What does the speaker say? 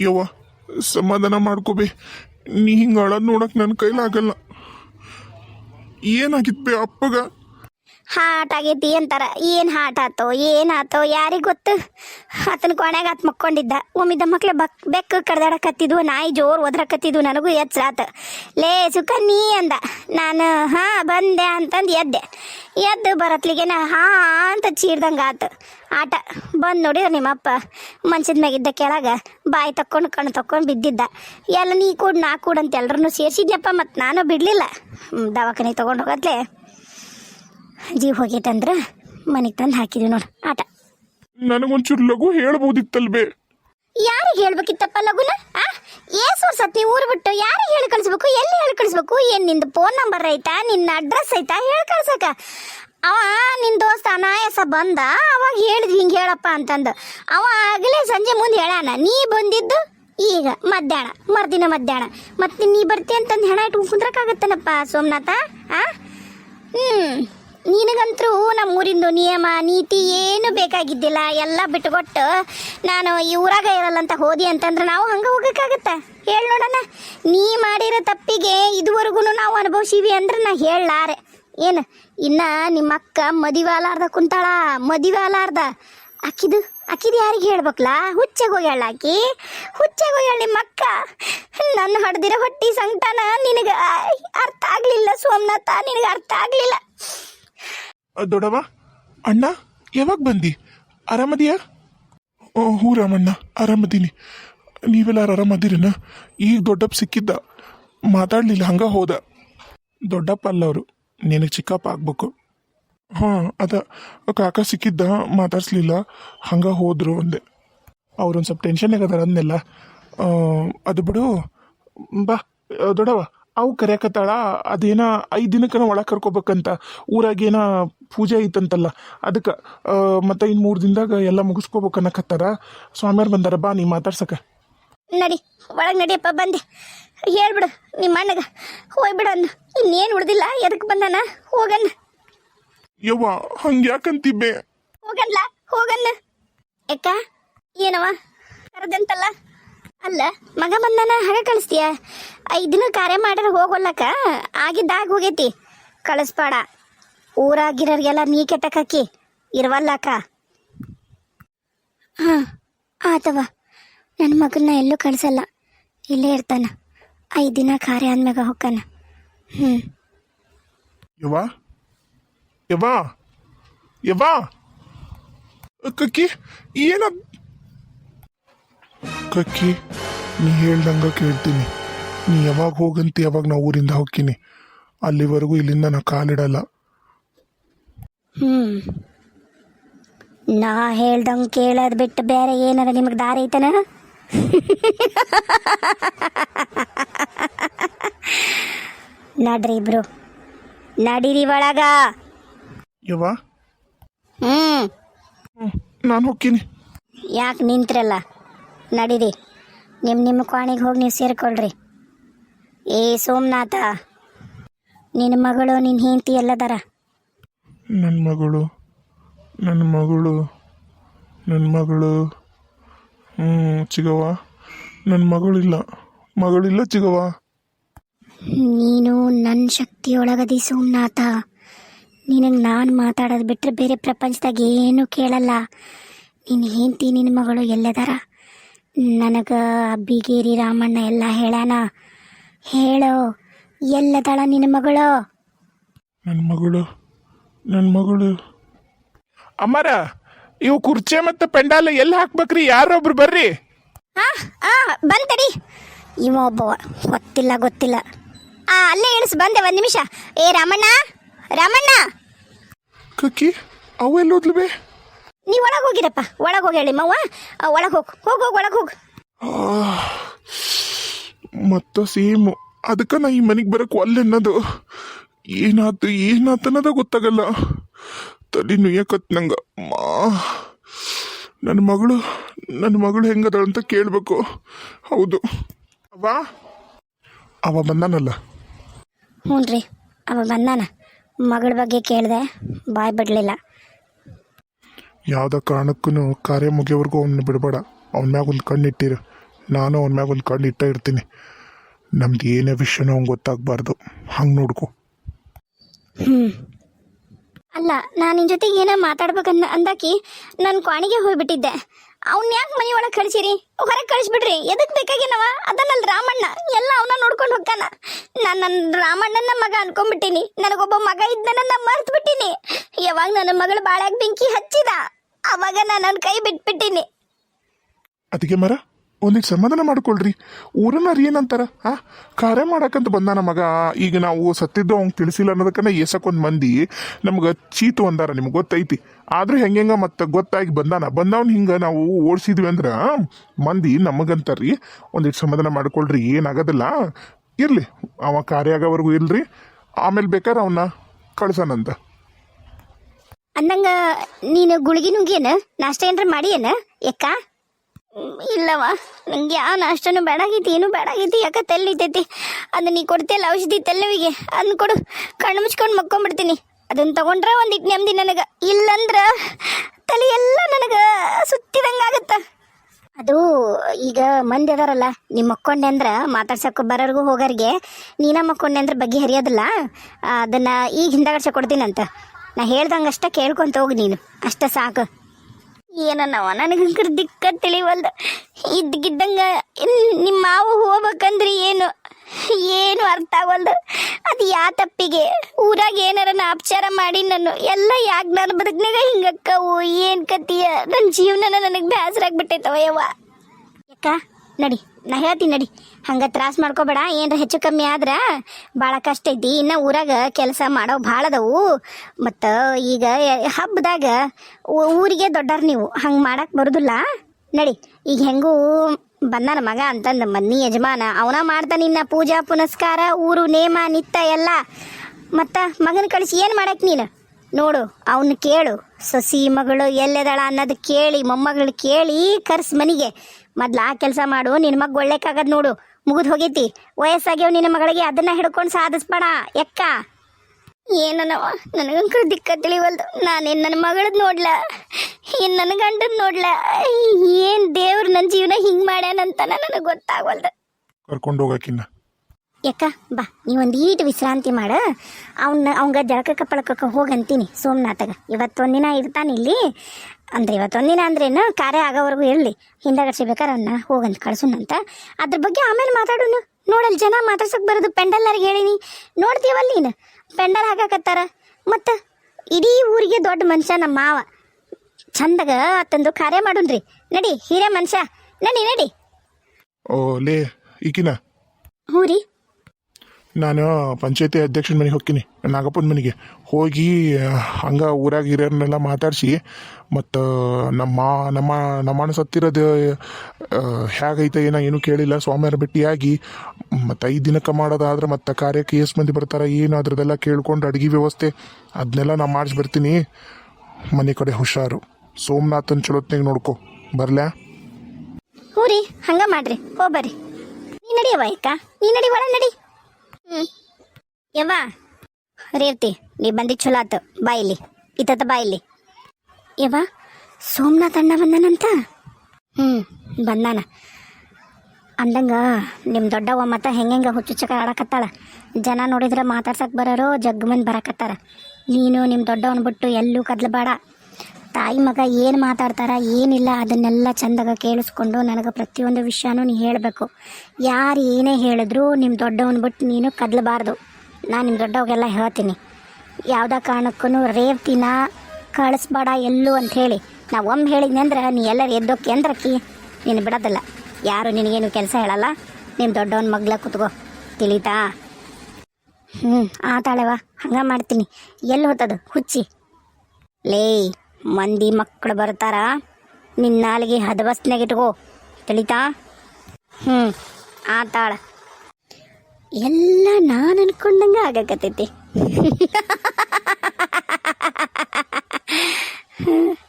ಯವ್ವ ಸಮಾಧಾನ ಮಾಡ್ಕೋಬೇ ನೀ ಹಿಂಗೆ ಅಳೋದು ನೋಡಕ್ಕೆ ನನ್ನ ಕೈಲಾಗಲ್ಲ ಏನಾಗಿತ್ತು ಬೇ ಅಪ್ಪಗ ಹಾಟ್ ಆಗೈತಿ ಅಂತಾರ. ಏನು ಹಾಟ್ ಆತೋ ಏನಾತೋ ಯಾರಿಗೆ ಗೊತ್ತು? ಆತನ ಕೋಣ್ಯಾಗ ಆತ ಮಕ್ಕೊಂಡಿದ್ದ. ಒಮ್ಮಿದ್ದ ಮಕ್ಳು ಬಕ್, ಬೆಕ್ಕು ಕಡ್ದಾಡಕತ್ತಿದ್ವು, ನಾಯಿ ಜೋರು ಒದ್ರಕತ್ತಿದ್ವು, ನನಗೂ ಎಚ್ಚರಾತ ಲೇ ಸುಖ ನೀ ಅಂದ. ನಾನು, ಹಾ, ಬಂದೆ ಅಂತಂದು ಎದ್ದೆ. ಎದ್ದು ಬರತ್ಲಿಗೆ ನಾ ಹಾ ಅಂತ ಚೀರ್ದಂಗ ಆತು. ಆಟ ಬಂದು ನೋಡಿದ್ರೆ ನಿಮ್ಮಪ್ಪ. ಮಂಚದ ಮ್ಯಾಗಿದ್ದ ಕೆಳಗೆ ಬಾಯಿ ತಕ್ಕೊಂಡು ಕಣ್ಣು ತಕ್ಕೊಂಡು ಬಿದ್ದಿದ್ದ. ಎಲ್ಲ ನೀ ಕೂಡ ನಾ ಕೂಡ ಅಂತ ಎಲ್ಲರನ್ನೂ ಸೇರಿಸಿದ್ಯಪ್ಪ ಮತ್ತು ನಾನು ಬಿಡಲಿಲ್ಲ. ದವಾಖಾನೆ ತೊಗೊಂಡು ಹೋಗತ್ಲೆ. ಜೀವ ಹೋಗೈತಂದ್ರೆ ಮನೆಗೆ ತಂದು ಹಾಕಿದ್ವಿ ನೋಡು ಆಟ. ನನಗೊಂಚೂರು ಲಘು ಹೇಳ್ಬೋದಿತ್ತಲ್ ಬೇ ಯಾರಿಗೆ ಹೇಳ್ಬೇಕಿತ್ತಪ್ಪ ಲಗುನ ಆ? ಏಸ್ ವರ್ಷತಿ ಊರು ಬಿಟ್ಟು ಯಾರಿಗೆ ಹೇಳಿ ಕಳಿಸ್ಬೇಕು? ಎಲ್ಲಿ ಹೇಳಿ ಕಳಿಸ್ಬೇಕು? ಏನು ನಿಂದು ಫೋನ್ ನಂಬರ್ ಐತಾ? ನಿನ್ನ ಅಡ್ರೆಸ್ ಐತಾ? ಹೇಳಿ ಕಳ್ಸಕ. ಅವ ನಿನ್ನ ದೋಸ್ತ ಅನಾಯಾಸ ಬಂದ ಅವಾಗ ಹೇಳಿದ್ವಿ ಹಿಂಗೆ ಹೇಳಪ್ಪ ಅಂತಂದು. ಅವ ಆಗಲೇ ಸಂಜೆ ಮುಂದೆ ಹೇಳಾನ ನೀ ಬಂದಿದ್ದು ಈಗ ಮಧ್ಯಾಹ್ನ ಮರ್ದಿನ ಮಧ್ಯಾಹ್ನ. ಮತ್ತೆ ನೀ ಬರ್ತಿ ಅಂತಂದು ಹೆಣ ಇಟ್ಕೊಂಡು ಕುಂದ್ರಕ್ಕಾಗತ್ತನಪ್ಪ ಸೋಮನಾಥ? ಆ? ಹ್ಮ್. ನಿನಗಂತರೂ ನಮ್ಮ ಊರಿಂದು ನಿಯಮ, ನೀತಿ ಏನು ಬೇಕಾಗಿದ್ದಿಲ್ಲ. ಎಲ್ಲ ಬಿಟ್ಟುಕೊಟ್ಟು ನಾನು ಈ ಊರಾಗ ಇರಲ್ಲ ಅಂತ ಹೋದಿ ಅಂತಂದ್ರೆ ನಾವು ಹಂಗೆ ಹೋಗಕ್ಕಾಗತ್ತ? ಹೇಳಿ ನೋಡೋಣ ನೀ ಮಾಡಿರೋ ತಪ್ಪಿಗೆ ಇದುವರೆಗೂ ನಾವು ಅನುಭವಿಸೀವಿ ಅಂದ್ರೆ ನಾ ಹೇಳಲಾರೆ. ಏನು? ಇನ್ನ ನಿಮ್ಮ ಅಕ್ಕ ಮದುವೆ ಅಲಾರ್ದ ಕುಂತಾಳ. ಮದುವೆ ಅಲಾರ್ದ ಅಕ್ಕಿದು ಅಕ್ಕಿದು ಯಾರಿಗೆ ಹೇಳ್ಬೇಕಲ್ಲ ಹುಚ್ಚೆಗೆ ಹೋಗ್ಯಾಳ ಆಕಿ. ಹುಚ್ಚೆಗೆ ಹೋಗ್ಯಾಳ ನಿಮ್ಮ ಅಕ್ಕ ನನ್ನ ಹೊಡೆದಿರೋ ಹೊಟ್ಟಿ ಸಂಕಟನ ನಿನಗೆ ಅರ್ಥ ಆಗಲಿಲ್ಲ ಸೋಮನಾಥ ನಿನಗೆ ಅರ್ಥ ಆಗ್ಲಿಲ್ಲ. ದೊಡವ ಅಣ್ಣ, ಯಾವಾಗ ಬಂದಿ? ಆರಾಮದಿಯಾ? ಹ್ಞೂ ರಾಮಣ್ಣ, ಆರಾಮದೀನಿ. ನೀವೆಲ್ಲಾರು ಆರಾಮದಿರೇನ ಈಗ ದೊಡ್ಡಪ್ಪ ಸಿಕ್ಕಿದ್ದ. ಮಾತಾಡ್ಲಿಲ್ಲ, ಹಂಗ ಹೋದ. ದೊಡ್ಡಪ್ಪ ಅಲ್ಲ ಅವರು ನಿನಗೆ ಚಿಕ್ಕಪ್ಪ ಆಗ್ಬೇಕು. ಹಾಂ, ಅದ, ಕಾಕ ಸಿಕ್ಕಿದ್ದ, ಮಾತಾಡ್ಸ್ಲಿಲ್ಲ, ಹಂಗ ಹೋದ್ರು ಒಂದೆ ಅವ್ರೊಂದು ಸ್ವಲ್ಪ ಟೆನ್ಷನ್ ಆಗದಾರ ಅದನ್ನೆಲ್ಲ. ಅದು ಬಿಡು, ಬಾ ದೊಡ್ಡವಾ ಅವು ಕರೆಯಕತ್ತಾಳ ಅದೇನ ಐದು ದಿನಕ್ಕನ ಒಳಗೆ ಕರ್ಕೋಬೇಕಂತ. ಊರಾಗೇನ ಪೂಜೆ ಐತಂತಲ್ಲ ಅದಕ್ಕೆ ಮತ್ತೆ ಇನ್ನು ಮೂರು ದಿನದಾಗ ಎಲ್ಲ ಮುಗಿಸ್ಕೋಬೇಕನ್ನಕತ್ತಾರ ಸ್ವಾಮಿಯವ್ರು ಬಂದಾರ ಬಾ ನೀ ಮಾತಾಡ್ಸಕ. ನಡಿ ಒಳಗೆ ನಡಿಯಪ್ಪ ಬಂದೆ. ಹೇಳ್ಬಿಡು ನಿಮ್ಮ ಅಣ್ಣಗ. ಹೋಗ್ಬಿಡು ಅನ್ನ. ಇನ್ನೇನು ಉಳ್ದಿಲ್ಲ ಎದಕ್ಕೆ ಬಂದಾನ? ಹೋಗಣ್ಣ ಯವ್ವ ಹಂಗೆ ಯಾಕಂತಿಬ್ಬೆ ಹೋಗಲ್ಲ ಹೋಗಣ್ಣ ಯಾಕ ಏನವ? ಕರೆದಂತಲ್ಲ? ಅಲ್ಲ, ಮಗ ಬಂದನ, ಹಾಗೆ ಕಳಿಸ್ತೀಯ? ಐದು ದಿನ ಕಾರ್ಯ ಮಾಡಿದ್ರೆ ಹೋಗೋಲ್ಲಕ್ಕ? ಆಗಿದ್ದಾಗ ಹೋಗೈತಿ. ಕಳಿಸ್ಬೇಡ. ಊರಾಗಿರೋರಿಗೆಲ್ಲ ನೀ ಕೆಟ್ಟಕ್ಕಾಕಿ. ಇರವಲ್ಲಕ್ಕ. ಹಾಂ, ಆತವ. ನನ್ನ ಮಗನ್ನ ಎಲ್ಲೂ ಕಳಿಸಲ್ಲ. ಇಲ್ಲೇ ಇರ್ತಾನ. ಐದು ದಿನ ಕಾರ್ಯ ಆದ್ಮ್ಯಾಗ ಹೊಕ್ಕಾನ ಹ್ಞೂ ಯವ್ವ? ಏನ ಕಕ್ಕಿ ನೀ ಹೇಳ್ದಂಗ ಕೇಳ್ತೀನಿ. ನೀ ಯಾವಾಗ ಹೋಗಂತಿ ಯಾವಾಗ ನಾ ಊರಿಂದ ಹೋಗ್ತೀನಿ. ಅಲ್ಲಿವರೆಗೂ ಇಲ್ಲಿಂದ ನಾ ಕಾಲಿಡಲ್ಲ. ಹ್ಮ್. ನಾ ಹೇಳ್ದಂಗೆ ಕೇಳದ್ ಬಿಟ್ಟು ಬೇರೆ ಏನಾರ ನಿಮಗೆ ದಾರಿ ಐತನ? ನಡ್ರಿ ಇಬ್ರು. ನಡೀರಿ ಒಳಗ. ಯವ್ವ? ಹ್ಮ್ ನಾನು ಹೋಗ್ತೀನಿ. ಯಾಕೆ ನಿಂತ್ರಲ್ಲ? ನಡೀರಿ. ನಿಮ್ಮ ನಿಮ್ಮ ಕಾಣಿಗೆ ಹೋಗಿ ನೀವು ಸೇರಿಕೊಳ್ರಿ. ಏ ಸೋಮನಾಥ ನಿನ್ನ ಮಗಳು ನಿನ್ನ ಹೆಂಡತಿ ಎಲ್ಲದಾರ? ನನ್ನ ಮಗಳು ನನ್ನ ಮಗಳು ನನ್ನ ಮಗಳು. ಹ್ಞೂ ಚಿಗವ್ವ ನನ್ನ ಮಗಳಿಲ್ಲ. ಮಗಳಿಲ್ಲ ಚಿಗವ್ವ. ನೀನು ನನ್ನ ಶಕ್ತಿಯೊಳಗದಿ ಸೋಮನಾಥ. ನಿನಗೆ ನಾನು ಮಾತಾಡೋದು ಬಿಟ್ಟರೆ ಬೇರೆ ಪ್ರಪಂಚದಾಗ ಏನೂ ಕೇಳಲ್ಲ. ನಿನ್ನ ಹೆಂಡತಿ ನಿನ್ನ ಮಗಳು ಎಲ್ಲದಾರ? ನನಗೆ ಅಬ್ಬಿಗೇರಿ ರಾಮಣ್ಣ ಎಲ್ಲ ಹೇಳಾನ? ಹೇಳೋ ಎಲ್ಲದಳ ನಿನ್ನ ಮಗಳು? ನನ್ನ ಮಗಳು ನನ್ನ ಮಗಳು. ಅಮ್ಮರ ಇವು ಕುರ್ಚೆ ಮತ್ತು ಪೆಂಡಾಲ ಎಲ್ಲಿ ಹಾಕ್ಬೇಕ್ರಿ? ಯಾರೊಬ್ರು ಬರ್ರಿ. ಆ ಆ ಬಂತಡಿ ಇವ ಒಬ್ಬ ಗೊತ್ತಿಲ್ಲ ಗೊತ್ತಿಲ್ಲ. ಆ ಅಲ್ಲೇ ಇಳಿಸ್ ಬಂದೆ ಒಂದು ನಿಮಿಷ. ಏ ರಾಮಣ್ಣ ರಾಮಣ್ಣ. ಕಕ್ಕಿ ಅವು ಎಲ್ಲೋದ್ಲು ಬೇ? ನೀವು ಒಳಗೆ ಹೋಗಿರಪ್ಪ ಒಳಗೆ ಹೋಗಿ ಹೇಳಿ. ಮವ್ವ ಒಳಗೆ ಹೋಗು. ಹೋಗಿ ಹೋಗಿ ಒಳಗೆ ಹೋಗಿ. ಮತ್ತೆ ಸೇಮ್. ಅದಕ್ಕೆ ನಾ ಈ ಮನೆಗೆ ಬರಕ್ಕೆ ಒಲ್ಲೆ ಅನ್ನೋದು. ಏನಾತು ಏನಾತು ಅನ್ನೋದ ಗೊತ್ತಾಗಲ್ಲ. ತಲೆ ನುಯ್ಯಕತ್ ನಂಗೆ. ಮಾ ನನ್ನ ಮಗಳು ನನ್ನ ಮಗಳು ಹೆಂಗದ ಅಂತ ಕೇಳಬೇಕು. ಹೌದು. ಅವ ಅವ ಬಂದಾನಲ್ಲ? ಹ್ಞೂ ರೀ ಅವ ಬಂದಾನ. ಮಗಳ ಬಗ್ಗೆ ಕೇಳಿದೆ. ಬಾಯ್ ಬಿಡಲಿಲ್ಲ. ಯಾವುದೇ ಕಾರಣಕ್ಕೂ ಕಾರ್ಯ ಮುಗಿಯೋವರೆಗೂ ಅವನ್ನ ಬಿಡಬೇಡ. ಅವನ ಮ್ಯಾಗ ಒಂದು ಕಣ್ಣಿಟ್ಟಿರು. ನಾನು ಅವನ ಮ್ಯಾಗ ಒಂದು ಕಣ್ಣು ಇಟ್ಟ ಇರ್ತೀನಿ. ನಮ್ದು ಏನೇ ವಿಷಯನೂ ಅವ್ನು ಗೊತ್ತಾಗಬಾರ್ದು. ಹಂಗೆ ನೋಡ್ಕೊ. ಹ್ಞೂ ಅಲ್ಲ, ನಾನು ನಿನ್ನ ಜೊತೆ ಏನೋ ಮಾತಾಡ್ಬೇಕನ್ನ ಅಂದಾಕಿ ನನ್ನ ಕ್ವಾಣಿಗೆ ಹೋಗ್ಬಿಟ್ಟಿದ್ದೆ. ಅವ್ನ ಯಾಕೆ ಮನೆ ಒಳಗೆ ಕಳಿಸಿರಿ? ಹೊರಗೆ ಕಳಿಸ್ಬಿಡ್ರಿ. ಎದಕ್ ಅದ ಅದನ್ನಲ್ಲ ರಾಮಣ್ಣ, ಎಲ್ಲ ಅವನ ನೋಡ್ಕೊಂಡು ಹೋಗ್ತಾನ. ನಾನು ನನ್ನ ರಾಮಣ್ಣನ ಮಗ ಅನ್ಕೊಂಡ್ಬಿಟ್ಟಿನಿ ನನಗೊಬ್ಬ ಮಗ ಇದ್ದನ ನನ್ನ ಮರ್ತು ಬಿಟ್ಟಿನಿ ಯಾವಾಗ ನನ್ನ ಮಗಳು ಬಾಳ್ಯಾಗ ಬೆಂಕಿ ಹಚ್ಚಿದ? ಅವಾಗ ನಾನು ನನ್ನ ಕೈ ಬಿಟ್ಬಿಟ್ಟಿನಿ. ಅದಕ್ಕೆ ಮರ ಒಂದಿಟ್ಟು ಸಮಾಧಾನ ಮಾಡ್ಕೊಳ್ರಿ. ಊರನ್ನ ಏನಂತಾರ? ಹಾ ಕಾರ್ಯ ಮಾಡಕ್ಕಂತ ಬಂದಾನ ಮಗ. ಈಗ ನಾವು ಸತ್ತಿದ್ದು ಅವ್ನು ತಿಳಿಸಿಲ್ಲ ಅನ್ನೋದಕ್ಕನ್ನ ಏಸಕ್ಕೊಂದು ಮಂದಿ ನಮ್ಗೆ ಚೀತು ಅಂದಾರ ನಿಮ್ಗೆ ಗೊತ್ತೈತಿ. ಆದ್ರೂ ಹೆಂಗೆಂಗ ಮತ್ತೆ ಗೊತ್ತಾಗಿ ಬಂದಾನ. ಬಂದವ್ನು ಹಿಂಗೆ ನಾವು ಓಡಿಸಿದ್ವಿ ಅಂದ್ರೆ ಮಂದಿ ನಮಗಂತಾರ್ರಿ ಒಂದಿಟ್ಟು ಸಮಾಧಾನ ಮಾಡ್ಕೊಳ್ರಿ, ಏನಾಗೋದಿಲ್ಲ. ಇರಲಿ, ಅವ ಕಾರ್ಯ ಆಗೋವರೆಗೂ ಇಲ್ರಿ. ಆಮೇಲೆ ಬೇಕಾದ್ರೆ ಅವನ್ನ ಕಳ್ಸನಂತ. ಅಂದಂಗ ನೀನು ಗುಳಿಗೆ ನುಂಗೇನ ನಾಷ್ಟ ಏನ್ರ ಮಾಡಿಯೇನ? ಯಾಕ ಇಲ್ಲವ ನಂಗೆ ಯಾವ ನಾಷ್ಟನು ಬೇಡಾಗೈತಿ ಏನು ಬೇಡಾಗೈತಿ ಯಾಕ ತೆಲ್ಲಿತೈತಿ ಅದು ನೀ ಕೊಡ್ತಿಯಲ್ಲ ಔಷಧಿ ತೆಲ್ಲವಿಗೆ ಅದನ್ನ ಕೊಡು, ಕಣ್ಣು ಮುಚ್ಕೊಂಡು ಮಕ್ಕೊಂಡ್ಬಿಡ್ತೀನಿ ಅದನ್ನ ತಗೊಂಡ್ರೆ ಒಂದಿಟ್ಟು ನೆಮ್ಮದಿ ನನಗೆ. ಇಲ್ಲಂದ್ರ ತಲೆ ಎಲ್ಲ ನನಗೆ ಸುತ್ತಿದಂಗಾಗತ್ತ ಅದು ಈಗ ಮಂದಿ ಅದಾರಲ್ಲ ನೀವು ಮಕ್ಕೊಂಡೆ ಅಂದ್ರೆ ಮಾತಾಡ್ಸಕ್ಕೆ ಬರೋರ್ಗು ಹೋಗೋರಿಗೆ ನೀನ ಮಕ್ಕೊಂಡೆ ಅಂದ್ರೆ ಬಗ್ಗೆ ಹರಿಯೋದಿಲ್ಲ. ಅದನ್ನ ಈಗ ಹಿಂದಗಡ್ಸ ಕೊಡ್ತೀನಂತ. ನಾ ಹೇಳ್ದಂಗೆ ಅಷ್ಟೇ ಕೇಳ್ಕೊಂತ ಹೋಗಿ ನೀನು. ಅಷ್ಟ ಸಾಕು. ಏನನ್ನವ? ನನಗಂಕರ ದಿಕ್ಕ ತಿಳಿವಲ್ದು. ಇದ್ದಗಿದ್ದಂಗ ನಿಮ್ಮ ಮಾವ ಹೋಗ್ಬೇಕಂದ್ರೆ ಏನು? ಏನು ಅರ್ಥ ಆಗಲ್ದು ಅದು ಯಾ ತಪ್ಪಿಗೆ? ಊರಾಗ ಏನಾರ ಅಪಚಾರ ಮಾಡಿ ನಾನು ಎಲ್ಲ ಯಾಕೆ ನಾನು ಬದುಕನಾಗ ಹಿಂಗಕ್ಕವು? ಏನು ಕತಿಯ? ನನ್ನ ಜೀವನ ನನಗೆ ಬೇಸರಾಗ್ಬಿಟ್ಟೈತವ ಯವ್ವ. ಯಾಕ? ನಡಿ, ನಾ ಹೇಳ್ತೀನಿ ನಡಿ. ಹಂಗೆ ತ್ರಾಸ ಮಾಡ್ಕೋಬೇಡ, ಏನ್ರ ಹೆಚ್ಚು ಕಮ್ಮಿ ಆದ್ರೆ ಭಾಳ ಕಷ್ಟ ಐತಿ. ಇನ್ನ ಊರಾಗ ಕೆಲಸ ಮಾಡೋ ಭಾಳ ಅದಾವು. ಮತ್ತು ಈಗ ಹಬ್ಬದಾಗ ಊರಿಗೆ ದೊಡ್ಡರು ನೀವು, ಹಂಗೆ ಮಾಡಕ್ ಬರುದಿಲ್ಲ. ನಡಿ, ಈಗ ಹೆಂಗೂ ಬಂದಾನ ಮಗ ಅಂತಂದ, ಮನ್ನಿ ಯಜಮಾನ, ಅವನ ಮಾಡ್ತಾನೆ ಇನ್ನ ಪೂಜಾ ಪುನಸ್ಕಾರ, ಊರು ನೇಮ ನಿತ್ತ ಎಲ್ಲ. ಮತ್ತು ಮಗನ ಕಳಿಸಿ ಏನು ಮಾಡಕ್ ನೀನು? ನೋಡು ಅವನ್ನ ಕೇಳು. ಸಸಿ ಮಗಳು ಎಲ್ಲೆದಳ ಅನ್ನೋದು ಕೇಳಿ, ಮೊಮ್ಮಗಳು ಕೇಳಿ, ಕರ್ಸ್ ಮನಿಗೆ. ಮೊದ್ಲು ಆ ಕೆಲಸ ಮಾಡು ನಿನ್ನ ಮಗ ಒಳ್ಳೆಕಾಗದ್ ನೋಡು. ಮುಗಿದ್ ಹೋಗೈತಿ. ವಯಸ್ಸಾಗ್ಯವ್ ನಿನ್ನ ಮಗಳಿಗೆ ಅದನ್ನ ಹಿಡ್ಕೊಂಡು ಸಾಧಿಸ್ಬೇಡ, ಎಕ್ಕ? ಏನನವ ನನಗಂಕರ ದಿಕ್ಕ ತಿಳಿವಲ್ದು. ನಾನೇನು ನನ್ನ ಮಗಳದ್ ನೋಡ್ಲ? ಏನು ನನ್ನ ಗಂಡದ್ ನೋಡ್ಲ? ಏನು ದೇವ್ರು ನನ್ನ ಜೀವನ ಹಿಂಗೆ ಮಾಡ್ಯಾನಂತ ನನಗೆ ಗೊತ್ತಾಗವಲ್ದು. ಕರ್ಕೊಂಡು ಹೋಗಕ್ಕಿನ್ನ ಯಾಕ? ಬಾ ನೀವೊಂದು ಈಟು ವಿಶ್ರಾಂತಿ ಮಾಡ. ಅವನ್ನ ಅವಂಗ ಜಳಕಕ್ಕೆ ಪಳಕಕ್ಕೆ ಹೋಗಂತೀನಿ ಸೋಮನಾಥಗ. ಇವತ್ತೊಂದಿನ ಇರ್ತಾನೆ ಇಲ್ಲಿ. ಅಂದ್ರೆ ಇವತ್ತೊಂದಿನ ಅಂದ್ರೇನು? ಕಾರ್ಯ ಆಗೋವರೆಗೂ ಇರಲಿ. ಹಿಂದಗಡ್ಸಿಬೇಕಾರೆ ಅವನ್ನ ಹೋಗಂತ ಕಳ್ಸುನಂತ ಅದ್ರ ಬಗ್ಗೆ ಆಮೇಲೆ ಮಾತಾಡೋಣ. ನೋಡಲ್ ಜನ ಮಾತಾಡ್ಸಕ್ ಬರೋದು ಪೆಂಡಲ್ಲಾರಿಗೆ ಹೇಳಿನಿ. ನೋಡ್ತೀವಲ್ಲ ನೀನು? ಪೆಂಡಲ್ ಹಾಕಾಕತ್ತಾರ? ಮತ್ತು ಇಡೀ ಊರಿಗೆ ದೊಡ್ಡ ಮನುಷ್ಯ ನಮ್ಮ ಮಾವ. ಚಂದಗ ಅತ್ತಂದು ಕಾರ್ಯ ಮಾಡುನ್ರಿ ನಡಿ ಹಿರೇ ಮನುಷ್ಯ. ನಡಿ ನಡಿ. ಓ ಲೇ ಈಕಿನ? ಹ್ಞೂ ರೀ. ನಾನು ಪಂಚಾಯತಿ ಅಧ್ಯಕ್ಷನ ಮನೆಗೆ ಹೋಗ್ತೀನಿ, ನಾಗಪ್ಪನ ಮನೆಗೆ. ಹೋಗಿ ಹಂಗೆ ಊರಾಗ ಹಿರಿಯರನ್ನೆಲ್ಲ ಮಾತಾಡಿಸಿ, ಮತ್ತು ನಮ್ಮ ನಮ್ಮ ನಮ್ಮಣ್ಣ ಸತ್ತಿರೋದು ಹೇಗೈತೆ ಏನೋ ಏನೂ ಕೇಳಿಲ್ಲ ಸ್ವಾಮಿಯರ ಭೇಟಿಯಾಗಿ, ಮತ್ತು ಐದು ದಿನಕ್ಕೆ ಮಾಡೋದಾದ್ರೆ ಮತ್ತು ಕಾರ್ಯಕ್ಕೆ ಎಷ್ಟು ಮಂದಿ ಬರ್ತಾರೆ, ಏನು ಅದ್ರದ್ದೆಲ್ಲ ಕೇಳ್ಕೊಂಡು ಅಡುಗೆ ವ್ಯವಸ್ಥೆ ಅದನ್ನೆಲ್ಲ ನಾನು ಮಾಡಿಸಿ ಬರ್ತೀನಿ. ಮನೆ ಕಡೆ ಹುಷಾರು. ಸೋಮನಾಥನ್ ಚಲೋತ್ನಾಗ ನೋಡ್ಕೊ. ಬರ್ಲ್ಯಾ ಹ್ಞೂ ರೀ, ಹಂಗ ಮಾಡ್ರಿ. ಹೋಗ್ಬರ್ರಿ ನೀ ನಡಿಯವ ನೀ ನಡಿ ಒಳ ನಡಿ. ಹ್ಞೂ ಯವ್ವ ರೇವತಿ ನೀ ಬಂದಿ ಚಲೋ ಆತು. ಬಾ ಇಲ್ಲಿ. ಇತ್ತ ಬಾ ಇಲ್ಲಿ. ಯವ್ವ, ಸೋಮನಾಥ್ ಅಣ್ಣ ಬಂದನಂತ? ಹ್ಞೂ ಬಂದಾನ. ಅಂದಂಗ ನಿಮ್ಮ ದೊಡ್ಡವ್ವ ಮತ್ತ ಹುಚ್ಚು ಚಕ ಆಡಕತ್ತಾಳ. ಜನ ನೋಡಿದ್ರೆ ಮಾತಾಡ್ಸಕ್ ಬರೋರು ಜಗ್ಗು ಮಂದಿ ಬರಕತ್ತಾರ. ನೀನು ನಿಮ್ಮ ದೊಡ್ಡವನ್ ಬಿಟ್ಟು ಎಲ್ಲೂ ಕದ್ಲಬೇಡ. ತಾಯಿ ಮಗ ಏನು ಮಾತಾಡ್ತಾರ, ಏನಿಲ್ಲ, ಅದನ್ನೆಲ್ಲ ಚಂದಾಗ ಕೇಳಿಸ್ಕೊಂಡು ನನಗೆ ಪ್ರತಿಯೊಂದು ವಿಷಯನೂ ನೀ ಹೇಳಬೇಕು. ಯಾರು ಏನೇ ಹೇಳಿದ್ರು ನಿಮ್ಮ ದೊಡ್ಡವನ್ ಬಿಟ್ಟು ನೀನು ಕದಲಬಾರ್ದು. ನಾನು ನಿಮ್ಮ ದೊಡ್ಡವ್ಗೆಲ್ಲ ಹೇಳ್ತೀನಿ. ಯಾವುದೇ ಕಾರಣಕ್ಕೂ ರೇವ್ತಿನ ಕಳಿಸ್ಬೇಡ ಎಲ್ಲೂ ಅಂತ ಹೇಳಿ. ನಾ ಒಮ್ಮೆ ಹೇಳಿದ್ನಿ ಅಂದ್ರೆ ನೀ ಎಲ್ಲರೂ ಎದ್ದೋಕೆ ಅಂದ್ರಕ್ಕಿ ನೀನು ಬಿಡೋದಿಲ್ಲ. ಯಾರು ನಿನಗೇನು ಕೆಲಸ ಹೇಳಲ್ಲ? ನಿಮ್ಮ ದೊಡ್ಡವನ ಮಗ್ಲ ಕುತ್ಕೋ. ತಿಳಿತಾ? ಹ್ಞೂ ಆತಾಳೆವ ಹಂಗೆ ಮಾಡ್ತೀನಿ. ಎಲ್ಲಿ ಹೋತದು? ಹುಚ್ಚಿ. ಲೇ ಮಂದಿ ಮಕ್ಕಳು ಬರ್ತಾರ ನಿನ್ನ ನಾಲಿಗೆ ಹದಬಸ್ನಾಗ ಇಟ್ಕೋ. ತಿಳಿತಾ? ಹ್ಞೂ ಆತಾಳ ಎಲ್ಲ ನಾನು ಅನ್ಕೊಂಡಂಗೆ ಆಗಕತ್ತೈತಿ.